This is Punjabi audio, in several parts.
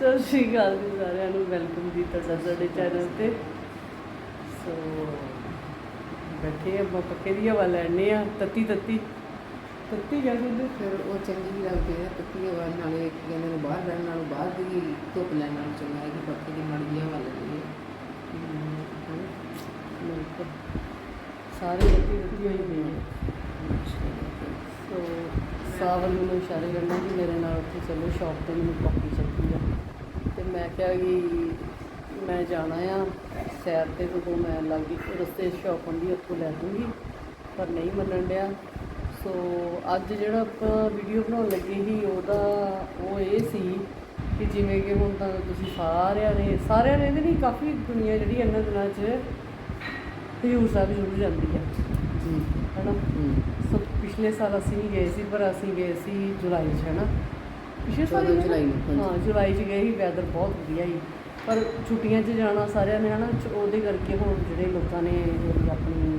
ਸਤਿ ਸ਼੍ਰੀ ਅਕਾਲ ਜੀ ਸਾਰਿਆਂ ਨੂੰ ਵੈਲਕਮ ਜੀ ਤੁਹਾਡਾ ਸਾਡੇ ਚੈਨਲ ਤੇ। ਸੋ ਬੈਠੇ ਆਪਾਂ ਪੱਕੇ ਦੀ ਹਵਾ ਲੈਣੇ ਆ ਤੱਤੀ ਤੱਤੀ। ਤੱਤੀ ਹੁੰਦੇ ਫਿਰ ਉਹ ਚੰਗੀ ਵੀ ਲੱਗਦੀ ਹੈ ਪੱਕੀ ਹਵਾ ਨਾਲੇ ਕੀ ਕਹਿੰਦੇ ਨੇ ਬਾਹਰ ਰਹਿਣ ਨਾਲੋਂ ਬਾਹਰ ਦੀ ਧੁੱਪ ਲੈਣ ਨਾਲੋਂ ਚੰਗਾ ਹੈ ਕਿ ਪੱਕੇ ਦੀ ਮਾੜੀ ਜਿਹੀ ਹਵਾ ਲੱਗਦੀ ਹੈ। ਸਾਰੇ ਤੱਤੀ ਤੱਤੀ ਹੋਈ ਹੋਈ ਸੋ ਸਾਵਲ ਮੈਨੂੰ ਇਸ਼ਾਰੇ ਕਰਨਾ ਕਿ ਮੇਰੇ ਨਾਲ ਉੱਥੇ ਚੱਲੋ ਸ਼ਾਪ ਤੇ ਮੈਨੂੰ ਕਾਫੀ ਚਾਹੀਦੀ ਆ। ਤੇ ਮੈਂ ਕਿਹਾ ਕਿ ਮੈਂ ਜਾਣਾ ਆ ਸੈਰ ਤੇ ਜਦੋਂ ਮੈਂ ਲੱਗੀ ਰਸਤੇ ਸ਼ਾਪ ਹੁੰਦੀ ਉੱਥੋਂ ਲੈ ਦੂੰਗੀ ਪਰ ਨਹੀਂ ਮੰਨਣ ਡਿਆ। ਸੋ ਅੱਜ ਜਿਹੜਾ ਆਪਾਂ ਵੀਡੀਓ ਬਣਾਉਣ ਲੱਗੇ ਸੀ ਉਹਦਾ ਉਹ ਇਹ ਸੀ ਕਿ ਜਿਵੇਂ ਕਿ ਹੁਣ ਤਾਂ ਤੁਸੀਂ ਸਾਰਿਆਂ ਨੇ ਸਾਰਿਆਂ ਨੇ ਨਹੀਂ ਕਾਫੀ ਦੁਨੀਆ ਜਿਹੜੀ ਇਹਨਾਂ ਦਿਨਾਂ 'ਚ ਹਜ਼ੂਰ ਸਾਹਿਬ ਜ਼ਰੂਰ ਜਾਂਦੀ ਆ। ਜੀ ਹਨਾ? ਸੋ ਪਿਛਲੇ ਸਾਲ ਅਸੀਂ ਨਹੀਂ ਗਏ ਸੀ ਪਰ ਅਸੀਂ ਗਏ ਸੀ ਜੁਲਾਈ 'ਚ ਹੈ ਨਾ ਪਿਛਲੇ ਸਾਲ ਹੀ ਜੁਲਾਈ ਨੂੰ, ਨਾ? ਹਾਂਜੀ। ਹਾਂ ਜੁਲਾਈ 'ਚ ਗਏ ਸੀ ਵੈਦਰ ਬਹੁਤ ਵਧੀਆ ਸੀ ਪਰ ਛੁੱਟੀਆਂ 'ਚ ਜਾਣਾ ਸਾਰਿਆਂ ਨੇ ਹਨਾ ਚ- ਉਹਦੇ ਕਰਕੇ ਹੁਣ ਜਿਹੜੇ ਲੋਕਾਂ ਨੇ ਜਿਹੜੀ ਆਪਣੀ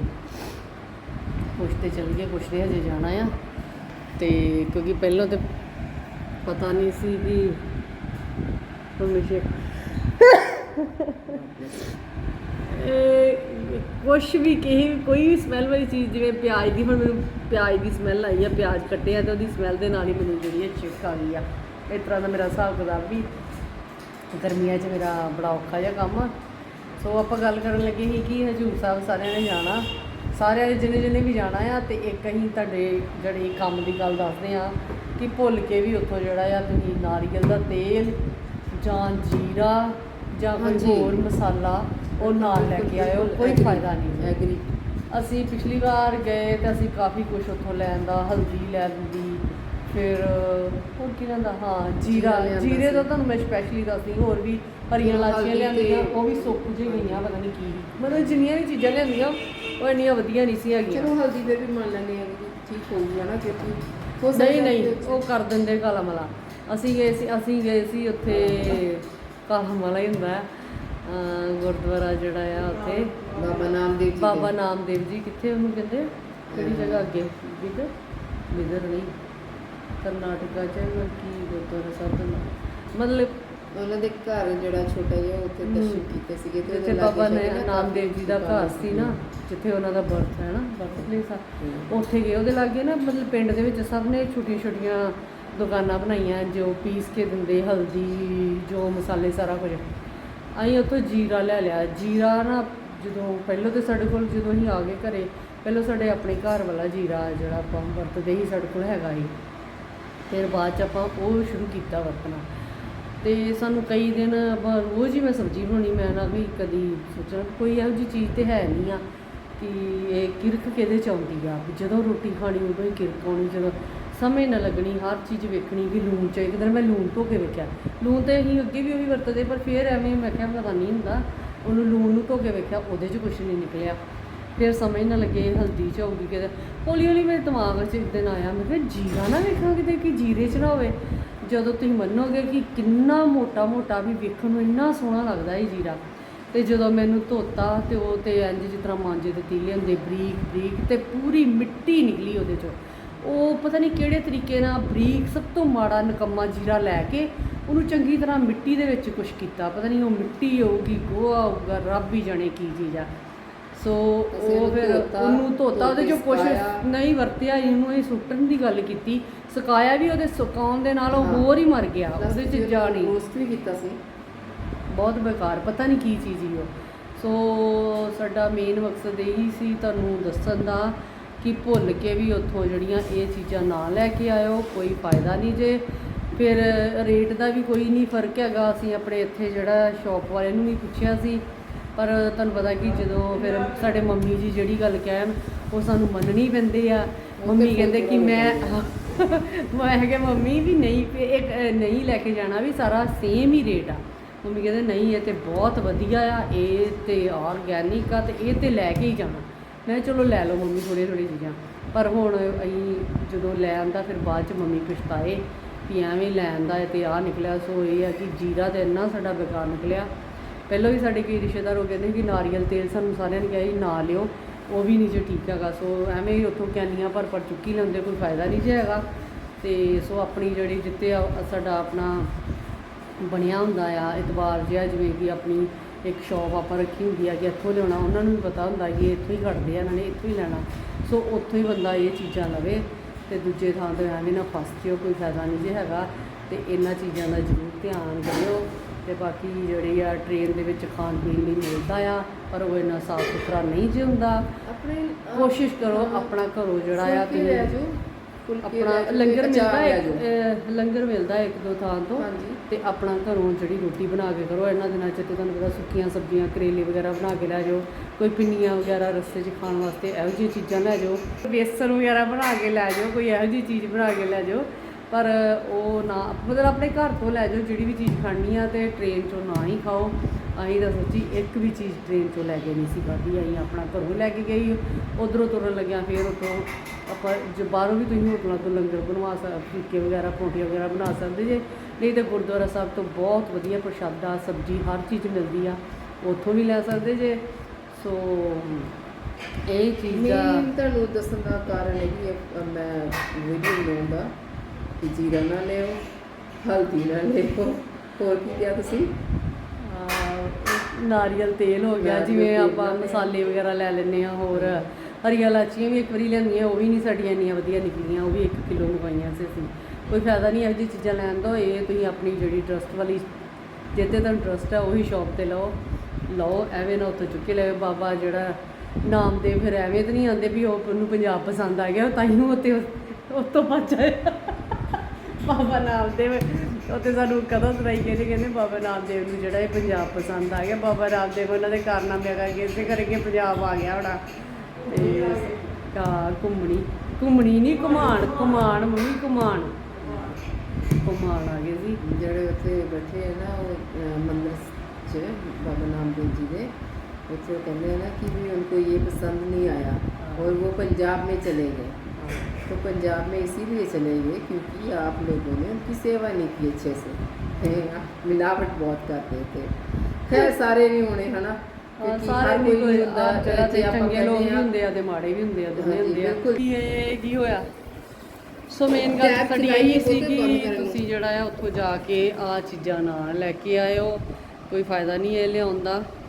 ਕੁਛ ਤੇ ਚੱਲ ਗਏ ਕੁਛ ਨੇ ਹਜੇ ਜਾਣਾ ਆ ਤੇ ਕਿਉਂਕਿ ਪਹਿਲਾਂ ਤੇ ਪਤਾ ਨਹੀਂ ਸੀ ਕਿ ਹਮੇਸ਼ਾ ਇਹ ਕੁਛ ਵੀ ਕਹੀ ਕੋਈ ਵੀ ਸਮੈਲ ਵਾਲੀ ਚੀਜ਼ ਜਿਵੇਂ ਪਿਆਜ਼ ਦੀ ਹੁਣ ਮੈਨੂੰ ਪਿਆਜ਼ ਦੀ ਸਮੈਲ ਆਈ ਆ ਪਿਆਜ਼ ਕੱਟੇ ਆ ਤੇ ਉਹਦੀ ਸਮੈਲ ਦੇ ਨਾਲ ਹੀ ਮੈਨੂੰ ਜਿਹੜੀ ਹੈ ਚਿੱਕ ਆ ਗਈ ਆ। ਇਸ ਤਰ੍ਹਾਂ ਦਾ ਮੇਰਾ ਹਿਸਾਬ ਕਿਤਾਬ ਵੀ ਗਰਮੀਆਂ 'ਚ ਮੇਰਾ ਬੜਾ ਔਖਾ ਜਿਹਾ ਕੰਮ ਆ। ਸੋ ਆਪਾਂ ਗੱਲ ਕਰਨ ਲੱਗੇ ਸੀ ਕਿ ਹਜੂਰ ਸਾਹਿਬ ਸਾਰਿਆਂ ਨੇ ਜਾਣਾ। ਸਾਰਿਆਂ ਨੇ ਜਿੰਨੇ ਜਿੰਨੇ ਵੀ ਜਾਣਾ ਆ ਤੇ ਇੱਕ ਅਸੀਂ ਤੁਹਾਡੇ ਜਿਹੜੀ ਕੰਮ ਦੀ ਗੱਲ ਦੱਸਦੇ ਆ ਕਿ ਭੁੱਲ ਕੇ ਵੀ ਉੱਥੋਂ ਜਿਹੜਾ ਆ ਤੁਸੀਂ ਨਾਰੀਅਲ ਦਾ ਤੇਲ ਜਾਂ ਜੀਰਾ ਜਾਂ ਕੋਈ। ਹੋਰ ਮਸਾਲਾ ਉਹ ਨਾਲ ਲੈ ਕੇ ਆਇਓ ਕੋਈ ਫਾਇਦਾ ਨਹੀਂ। ਐਗਰੀ ਅਸੀਂ ਪਿਛਲੀ ਵਾਰ ਗਏ ਤੇ ਅਸੀਂ ਕਾਫੀ ਕੁਝ ਉੱਥੋਂ ਲੈਣ ਦਾ ਹਲਦੀ ਲੈ ਲਈ ਫਿਰ ਹੋਰ ਕੀ ਲੈਂਦਾ? ਹਾਂ ਜੀਰਾ। ਜੀਰਾ ਦਾ। ਤੁਹਾਨੂੰ ਮੈਂ ਸਪੈਸ਼ਲੀ ਦੱਸਦੀ ਹੋਰ ਵੀ ਹਰੀਆਂ ਲਾਚੀਆਂ ਲਿਆਂਦੀਆਂ ਉਹ ਵੀ ਸੁੱਕ ਜੇ ਗਈਆਂ ਪਤਾ ਨਹੀਂ ਕੀ। ਮਤਲਬ ਜਿੰਨੀਆਂ ਵੀ ਚੀਜ਼ਾਂ ਲਿਆਂਦੀਆਂ ਉਹ ਇੰਨੀਆਂ ਵਧੀਆ ਨਹੀਂ ਸੀ ਹੈਗੀਆਂ। ਚਲੋ ਹਲਦੀ ਦੇ ਵੀ ਮੰਨ ਲੈਂਦੇ ਆ ਕਿ ਠੀਕ ਹੋਊਗਾ ਨਾ ਕਿਉਂਕਿ ਨਹੀਂ ਨਹੀਂ ਉਹ ਕਰ ਦਿੰਦੇ ਕਾਲਾ ਮਲਾ। ਅਸੀਂ ਗਏ ਸੀ ਅਸੀਂ ਗਏ ਸੀ ਉੱਥੇ ਕਾਲਾ ਮਲਾ ਹੀ ਹੁੰਦਾ ਗੁਰਦੁਆਰਾ ਜਿਹੜਾ ਆ ਉੱਥੇ। ਬਾਬਾ ਨਾਮਦੇਵ ਜੀ। ਬਾਬਾ ਨਾਮਦੇਵ ਜੀ ਕਿੱਥੇ ਉਹਨੂੰ ਕਹਿੰਦੇ? ਕਿਹੜੀ ਜਗ੍ਹਾ ਅੱਗੇ? ਬਿਦਰ ਬਿਦਰ ਨਹੀਂ। ਕਰਨਾਟਕਾ ਚ ਕੀ ਗੁਰਦੁਆਰਾ ਸਾਹਿਬ ਦਾ ਨਾਮ? ਮਤਲਬ ਉਹਨਾਂ ਦੇ ਘਰ ਜਿਹੜਾ ਛੋਟਾ ਜਿਹਾ ਉੱਥੇ। ਦਰਸ਼ਨ ਕੀਤੇ ਸੀਗੇ ਤੇ ਜਿੱਥੇ ਬਾਬਾ ਨਾਮਦੇਵ ਜੀ ਦਾ ਘਰ ਸੀ ਨਾ ਜਿੱਥੇ ਉਹਨਾਂ ਦਾ ਬਰਥ ਹੈ ਨਾ ਬਰਥ ਪਲੇਸ ਆ। ਉੱਥੇ ਗਏ। ਉਹਦੇ ਲਾਗੇ ਨਾ ਮਤਲਬ ਪਿੰਡ ਦੇ ਵਿੱਚ ਸਭ ਨੇ ਛੋਟੀਆਂ ਛੋਟੀਆਂ ਦੁਕਾਨਾਂ ਬਣਾਈਆਂ ਜੋ ਪੀਸ ਕੇ ਦਿੰਦੇ ਹਲਦੀ ਜੋ ਮਸਾਲੇ ਸਾਰਾ ਕੁਝ। ਅਸੀਂ ਉੱਥੋਂ ਜੀਰਾ ਲੈ ਲਿਆ। ਜੀਰਾ ਨਾ ਜਦੋਂ ਪਹਿਲਾਂ ਤੇ ਸਾਡੇ ਕੋਲ ਜਦੋਂ ਅਸੀਂ ਆ ਗਏ ਘਰੇ, ਪਹਿਲਾਂ ਸਾਡੇ ਆਪਣੇ ਘਰ ਵਾਲਾ ਜੀਰਾ ਜਿਹੜਾ ਆਪਾਂ ਵਰਤਦੇ ਹੀ ਸਾਡੇ ਕੋਲ ਹੈਗਾ ਸੀ। ਫਿਰ ਬਾਅਦ ਚ ਆਪਾਂ ਉਹ ਸ਼ੁਰੂ ਕੀਤਾ ਵਰਤਣਾ। ਤੇ ਸਾਨੂੰ ਕਈ ਦਿਨ ਆਪਾਂ ਰੋਜ਼ ਹੀ ਮੈਂ ਸਬਜ਼ੀ ਬਣਾਉਣੀ, ਮੈਂ ਨਾ ਵੀ ਕਦੀ ਸੋਚਣਾ ਕੋਈ ਇਹੋ ਜਿਹੀ ਚੀਜ਼ ਤੇ ਹੈ ਨਹੀਂ ਆ ਕਿ ਇਹ ਕਿਰਕ ਕਿਹਦੇ ਚ ਆਉਂਦੀ ਆ? ਜਦੋਂ ਰੋਟੀ ਖਾਣੀ ਉਦੋਂ ਹੀ ਕਿਰਕ ਆਉਣੀ, ਜਦੋਂ ਸਮੇਂ ਨਾ ਲੱਗਣੀ, ਹਰ ਚੀਜ਼ ਵੇਖਣੀ ਕਿ ਲੂਣ ਚ, ਇੱਕ ਦਿਨ ਮੈਂ ਲੂਣ ਧੋ ਕੇ ਵੇਖਿਆ। ਲੂਣ ਤੇ ਅਸੀਂ ਅੱਗੇ ਵੀ ਉਹੀ ਵਰਤਦੇ, ਪਰ ਫਿਰ ਐਵੇਂ ਮੈਂ ਕਿਹਾ, ਪਤਾ ਨਹੀਂ ਹੁੰਦਾ, ਉਹਨੂੰ ਲੂਣ ਨੂੰ ਧੋ ਕੇ ਵੇਖਿਆ, ਉਹਦੇ 'ਚ ਕੁਝ ਨਹੀਂ ਨਿਕਲਿਆ। ਫਿਰ ਸਮਝ ਨਾ ਲੱਗੇ, ਹਲਦੀ ਚ ਹੋਊਗੀ ਕਿਤੇ। ਹੌਲੀ ਹੌਲੀ ਮੇਰੇ ਦਿਮਾਗ 'ਚ ਇੱਕ ਦਿਨ ਆਇਆ, ਮੈਂ ਕਿਹਾ, ਜੀਰਾ ਨਾ ਵੇਖਾਂ ਕਿਤੇ, ਕਿ ਜੀਰੇ 'ਚ ਨਾ ਹੋਵੇ। ਜਦੋਂ ਤੁਸੀਂ ਮੰਨੋਗੇ ਕਿ ਕਿੰਨਾ ਮੋਟਾ ਮੋਟਾ ਵੀ ਵੇਖਣ ਨੂੰ ਇੰਨਾ ਸੋਹਣਾ ਲੱਗਦਾ ਇਹ ਜੀਰਾ, ਤੇ ਜਦੋਂ ਮੈਨੂੰ ਧੋਤਾ ਤੇ ਉਹ ਤੇ ਇੰਜ ਜਿਸ ਤਰ੍ਹਾਂ ਮਾਂਜੇ ਦੇ ਤੀਲੇ ਹੁੰਦੇ ਬਰੀਕ ਬਰੀਕ ਤੇ ਪੂਰੀ ਮਿੱਟੀ ਨਿਕਲੀ ਉਹਦੇ 'ਚੋਂ। ਉਹ ਪਤਾ ਨਹੀਂ ਕਿਹੜੇ ਤਰੀਕੇ ਨਾਲ ਬਰੀਕ ਸਭ ਤੋਂ ਮਾੜਾ ਨਕਮਾ ਜੀਰਾ ਲੈ ਕੇ ਉਹਨੂੰ ਚੰਗੀ ਤਰ੍ਹਾਂ ਮਿੱਟੀ ਦੇ ਵਿੱਚ ਕੁਛ ਕੀਤਾ। ਪਤਾ ਨਹੀਂ ਉਹ ਮਿੱਟੀ ਹੋਊਗੀ ਗੋਹਾ ਹੋਊਗਾ ਰੱਬ ਹੀ ਜਾਣੇ ਕੀ ਚੀਜ਼ ਆ। ਸੋ ਉਹ ਫਿਰ ਉਹਨੂੰ ਧੋਤਾ ਉਹਦੇ ਚੋਂ ਕੁਛ। ਨਹੀਂ ਵਰਤਿਆ ਇਹਨੂੰ ਇਹ ਸੁੱਟਣ ਦੀ ਗੱਲ ਕੀਤੀ। ਸੁਕਾਇਆ ਵੀ ਉਹਦੇ ਸੁਕਾਉਣ ਦੇ ਨਾਲ ਉਹ। ਹੋਰ ਹੀ ਮਰ ਗਿਆ ਉਹਦੇ ਚ ਜਾ ਨਹੀਂ। roast ਵੀ ਕੀਤਾ ਸੀ। ਬਹੁਤ ਬੇਕਾਰ ਪਤਾ ਨਹੀਂ ਕੀ ਚੀਜ਼ ਹੀ ਉਹ। ਸੋ ਸਾਡਾ ਮੇਨ ਮਕਸਦ ਇਹੀ ਸੀ ਤੁਹਾਨੂੰ ਦੱਸਣ ਦਾ ਕਿ ਭੁੱਲ ਕੇ ਵੀ ਉੱਥੋਂ ਜਿਹੜੀਆਂ ਇਹ ਚੀਜ਼ਾਂ ਨਾ ਲੈ ਕੇ ਆਇਓ, ਕੋਈ ਫਾਇਦਾ ਨਹੀਂ ਜੇ। ਫਿਰ ਰੇਟ ਦਾ ਵੀ ਕੋਈ ਨਹੀਂ ਫ਼ਰਕ ਹੈਗਾ। ਅਸੀਂ ਆਪਣੇ ਇੱਥੇ ਜਿਹੜਾ ਸ਼ਾਪ ਵਾਲੇ ਨੂੰ ਵੀ ਪੁੱਛਿਆ ਸੀ। ਪਰ ਤੁਹਾਨੂੰ ਪਤਾ ਕਿ ਜਦੋਂ ਫਿਰ ਸਾਡੇ ਮੰਮੀ ਜੀ ਜਿਹੜੀ ਗੱਲ ਕਹਿਣ, ਉਹ ਸਾਨੂੰ ਮੰਨਣੀ ਪੈਂਦੇ ਆ। ਮੰਮੀ ਕਹਿੰਦੇ ਕਿ ਮੈਂ ਮੈਂ ਕਿਹਾ, ਮੰਮੀ ਵੀ ਨਹੀਂ ਵੀ ਇੱਕ ਨਹੀਂ ਲੈ ਕੇ ਜਾਣਾ, ਵੀ ਸਾਰਾ ਸੇਮ ਹੀ ਰੇਟ ਆ। ਮੰਮੀ ਕਹਿੰਦੇ, ਨਹੀਂ, ਇਹ ਤੇ ਬਹੁਤ ਵਧੀਆ ਆ, ਇਹ ਤੇ ਆਰਗੈਨਿਕ ਆ ਤੇ ਇਹ ਤੇ ਲੈ ਕੇ ਹੀ ਜਾਣਾ। ਮੈਂ ਚਲੋ ਲੈ ਲਓ ਮੰਮੀ ਥੋੜ੍ਹੀਆਂ ਥੋੜ੍ਹੀਆਂ ਚੀਜ਼ਾਂ। ਪਰ ਹੁਣ ਅਸੀਂ ਜਦੋਂ ਲੈ ਆਂਦਾ ਫਿਰ ਬਾਅਦ ਚ ਮੰਮੀ ਪਛਤਾਏ ਵੀ ਐਵੇਂ ਲੈ ਆਂਦਾ ਹੈ ਤੇ ਆ ਨਿਕਲਿਆ। ਸੋ ਇਹ ਆ ਕਿ ਜੀਰਾ ਤੇ ਇੰਨਾ ਸਾਡਾ ਬੇਕਾਰ ਨਿਕਲਿਆ। ਪਹਿਲਾਂ ਵੀ ਸਾਡੇ ਕਈ ਰਿਸ਼ਤੇਦਾਰ ਉਹ ਕਹਿੰਦੇ ਕਿ ਨਾਰੀਅਲ ਤੇਲ ਸਾਨੂੰ ਸਾਰਿਆਂ ਨੇ ਕਿਹਾ ਜੀ ਨਾ ਲਿਓ, ਉਹ ਵੀ ਨਹੀਂ ਜੇ ਠੀਕ ਹੈਗਾ। ਸੋ ਐਵੇਂ ਹੀ ਉੱਥੋਂ ਕੈਨੀਆਂ ਭਰ ਭਰ ਚੁੱਕੀ ਲੈਂਦੇ, ਕੋਈ ਫਾਇਦਾ ਨਹੀਂ ਜੇ ਹੈਗਾ। ਤੇ ਸੋ ਆਪਣੀ ਜਿਹੜੀ ਜਿੱਤੇ ਸਾਡਾ ਆਪਣਾ ਬਣਿਆ ਹੁੰਦਾ ਆ ਇਤਬਾਰ ਜਿਹਾ, ਜਿਵੇਂ ਕਿ ਆਪਣੀ ਇੱਕ ਸ਼ੌਪ ਆਪਾਂ ਰੱਖੀ ਹੁੰਦੀ ਆ ਕਿ ਇੱਥੋਂ ਲਿਆਉਣਾ ਉਹਨਾਂ ਨੂੰ ਵੀ ਪਤਾ ਹੁੰਦਾ ਕਿ ਇੱਥੋਂ ਹੀ ਕੱਢਦੇ ਆ ਇਹਨਾਂ ਨੇ ਇੱਥੋਂ ਹੀ ਲੈਣਾ। ਸੋ ਉੱਥੋਂ ਹੀ ਬੰਦਾ ਇਹ ਚੀਜ਼ਾਂ ਲਵੇ ਤੇ ਦੂਜੇ ਥਾਂ ਤੇ ਐਵੇਂ ਨਾ ਫਸ ਜਿਓ ਕੋਈ ਫਾਇਦਾ ਨਹੀਂ ਜੇ ਹੈਗਾ। ਤੇ ਇਹਨਾਂ ਚੀਜ਼ਾਂ ਦਾ ਜ਼ਰੂਰ ਧਿਆਨ ਕਰਿਓ ਤੇ ਬਾਕੀ ਜਿਹੜੀ ਆ ਟ੍ਰੇਨ ਦੇ ਵਿੱਚ ਖਾਣ ਪੀਣ ਲਈ ਮਿਲਦਾ ਆ ਪਰ ਉਹ ਇੰਨਾ ਸਾਫ਼ ਸੁਥਰਾ ਨਹੀਂ ਜੇ ਹੁੰਦਾ। ਆਪਣੇ ਕੋਸ਼ਿਸ਼ ਕਰੋ ਆਪਣਾ ਘਰੋਂ ਜਿਹੜਾ ਆ ਜਾਓ, ਫੁਲਕੇ ਆਪਣਾ ਲੈ ਲੰਗਰ ਅਚਾਰ ਮਿਲਦਾ ਹੈ। ਅਹ ਲੰਗਰ ਮਿਲਦਾ ਹੈ ਇੱਕ ਦੋ ਥਾਂ ਤੋਂ ਹਾਂਜੀ। ਤੇ ਆਪਣਾ ਘਰੋਂ ਜਿਹੜੀ ਰੋਟੀ ਬਣਾ ਕੇ ਕਰੋ। ਇਹਨਾਂ ਦਿਨਾਂ 'ਚ ਤੇ ਤੁਹਾਨੂੰ ਪਤਾ ਸੁੱਕੀਆਂ ਸਬਜ਼ੀਆਂ ਕਰੇਲੇ ਵਗੈਰਾ ਬਣਾ ਕੇ ਲੈ ਜਾਓ। ਕੋਈ ਪਿੰਨੀਆਂ ਵਗੈਰਾ ਰਸਤੇ 'ਚ ਖਾਣ ਵਾਸਤੇ ਇਹੋ ਜਿਹੀਆਂ ਚੀਜ਼ਾਂ ਲੈ ਜਾਓ। ਬੇਸਣ ਵਗੈਰਾ ਬਣਾ ਕੇ ਲੈ ਜਾਓ ਕੋਈ ਇਹੋ ਜਿਹੀ ਚੀਜ਼ ਬਣਾ ਕੇ ਲੈ ਜਾਓ। ਪਰ ਉਹ ਨਾ ਮਤਲਬ ਆਪਣੇ ਘਰ ਤੋਂ ਲੈ ਜਾਓ ਜਿਹੜੀ ਵੀ ਚੀਜ਼ ਖਾਣੀ ਆ ਤੇ ਟ੍ਰੇਨ 'ਚੋਂ ਨਾ ਹੀ ਖਾਓ। ਅਸੀਂ ਤਾਂ ਸੋਚੀ ਇੱਕ ਵੀ ਚੀਜ਼ ਟ੍ਰੇਨ 'ਚੋਂ ਲੈ ਕੇ ਨਹੀਂ ਸੀ ਖਾਧੀ ਅਸੀਂ ਆਪਣਾ ਘਰੋਂ ਲੈ ਕੇ ਗਈ ਉਧਰੋਂ ਤੁਰਨ ਲੱਗਿਆ ਫਿਰ ਉੱਥੋਂ ਆਪਾਂ ਜੇ ਬਾਹਰੋਂ ਵੀ ਤੁਸੀਂ ਹੋਟਲਾਂ ਤੋਂ ਲੰਗਰ ਬਣਵਾ ਸਕਦੇ ਫੁਲਕੇ ਵਗੈਰਾ ਪਰੌਂਠੀਆਂ ਵਗੈਰਾ ਬਣਾ ਸਕਦੇ ਜੇ। ਨਹੀਂ ਤਾਂ ਗੁਰਦੁਆਰਾ ਸਾਹਿਬ ਤੋਂ ਬਹੁਤ ਵਧੀਆ ਪ੍ਰਸ਼ਾਦਾ ਸਬਜ਼ੀ ਹਰ ਚੀਜ਼ ਮਿਲਦੀ ਆ ਉੱਥੋਂ ਵੀ ਲੈ ਸਕਦੇ ਜੇ। ਸੋ ਇਹ ਚੀਜ਼ ਦਾ ਮੇਨ ਤੁਹਾਨੂੰ ਦੱਸਣ ਦਾ ਕਾਰਨ ਇਹ ਵੀ ਹੈ, ਮੈਂ ਵੀਡੀਓ ਬਣਾਉਣ ਦਾ ਕਿ ਜੀਰਾ ਨਾ ਲਿਓ ਹਲਦੀ ਨਾ ਲਿਓ ਹੋਰ ਕੀ ਕਿਹਾ ਤੁਸੀਂ? ਨਾਰੀਅਲ ਤੇਲ ਹੋ ਗਿਆ ਜਿਵੇਂ ਆਪਾਂ। ਮਸਾਲੇ ਵਗੈਰਾ ਲੈ ਲੈਂਦੇ ਆ ਹੋਰ ਹਰੀਆਂ ਲਾਚੀਆਂ ਵੀ ਇੱਕ ਵਾਰੀ ਲੈਂਦੀਆਂ ਉਹ ਵੀ ਨਹੀਂ ਸਾਡੀਆਂ ਇੰਨੀਆਂ ਵਧੀਆ ਨਿਕਲੀਆਂ ਉਹ ਵੀ 1 ਕਿਲੋ ਮੰਗਵਾਈਆਂ ਸੀ ਅਸੀਂ। ਕੋਈ ਫਾਇਦਾ ਨਹੀਂ ਇਹੋ ਜਿਹੀ ਚੀਜ਼ਾਂ ਲੈਣ ਦਾ ਇਹ ਤੁਸੀਂ ਆਪਣੀ ਜਿਹੜੀ ਟਰਸਟ ਵਾਲੀ ਜਿੱਤੇ ਤੁਹਾਨੂੰ ਟਰਸਟ ਹੈ ਉਹੀ ਸ਼ਾਪ ਤੇ ਲਓ। ਲਓ ਐਵੇਂ ਨਾ ਉੱਥੋਂ ਚੁੱਕ ਲੈ ਬਾਬਾ ਜਿਹੜਾ ਨਾਮ ਦੇ ਫਿਰ ਐਵੇਂ ਤਾਂ ਨਹੀਂ ਆਉਂਦੇ ਵੀ ਉਹ ਉਹਨੂੰ ਪੰਜਾਬ ਪਸੰਦ ਆ ਗਿਆ ਤਾਂ ਹੀ ਉਹ ਉੱਤੇ ਉੱਤੋਂ ਆਇਆ ਬਾਬਾ ਨਾਮਦੇਵ ਉੱਥੇ ਸਾਨੂੰ ਕਦੋਂ ਸੁਣਾਈ ਕਹਿੰਦੇ ਕਹਿੰਦੇ ਬਾਬਾ ਨਾਮਦੇਵ ਨੂੰ ਜਿਹੜਾ ਇਹ ਪੰਜਾਬ ਪਸੰਦ ਆ ਗਿਆ ਬਾਬਾ ਨਾਮਦੇਵ ਉਹਨਾਂ ਦੇ ਕਾਰਨਾਮੇ ਕਰਕੇ ਇਸੇ ਕਰਕੇ ਪੰਜਾਬ ਆ ਗਿਆ ਹੋਣਾ ਤੇ ਕਾ ਘੁੰਮਣੀ ਘੁੰਮਣੀ ਨਹੀਂ ਘੁਮਾਣ ਘੁਮਾਣ ਮੰਮੀ ਘੁਮਾਣ ਘੁਮਾਣ ਆ ਗਏ ਸੀ ਜਿਹੜੇ ਉੱਥੇ ਬੈਠੇ ਹੈ ਨਾ ਉਹ ਅਹ, ਮੰਦਿਰ 'ਚ ਬਾਬਾ ਨਾਮਦੇਵ ਜੀ ਦੇ ਉੱਥੇ ਉਹ ਕਹਿੰਦੇ हैं ना कि भी उनको ये पसंद नहीं आया और वो पंजाब में चले गए तो पंजाब में इसीलिए चले गए क्योंकि आप लोगों ने उनकी सेवा नहीं की अच्छे से हैं, मिलावट बहुत करते थे खैर सारे नहीं होने है ना ਹਾਂ, क्योंकि ਸਾਰੇ हर ਨਹੀਂ कोई ਕੋਈ नहीं होता ਹਰ ਜਗ੍ਹਾ ਤੇ ਜੇ ਆਪਾਂ ਚੰਗੇ ਲੋਕ ਵੀ ਕਹਿੰਦੇ ਹਾਂ, ਹੁੰਦੇ ਆ ਤੇ ਮਾੜੇ ਵੀ ਹੁੰਦੇ ਆ ਦੋਨੇ ਹਾਂਜੀ, ਹੁੰਦੇ ਆ ਬਿਲਕੁਲ। ਕੀ ਇਹ ਕੀ ਹੋਇਆ ਸੋ ਮੇਨ ਗੱਲ Tap ਸਾਡੀ ਚਲਾਈਏ ਇਹ ਸੀ ਉਹਦੇ ਬੰਦ ਕਿ ਕਰਨ ਨੂੰ। ਤੁਸੀਂ ਜਿਹੜਾ ਆ ਉੱਥੋਂ ਜਾ ਕੇ ਆ ਚੀਜ਼ਾਂ ਨਾ ਲੈ ਕੇ ਆਇਓ ਕੋਈ ਫਾਇਦਾ ਨਹੀਂ ਇਹ ਲਿਆਉਣ ਦਾ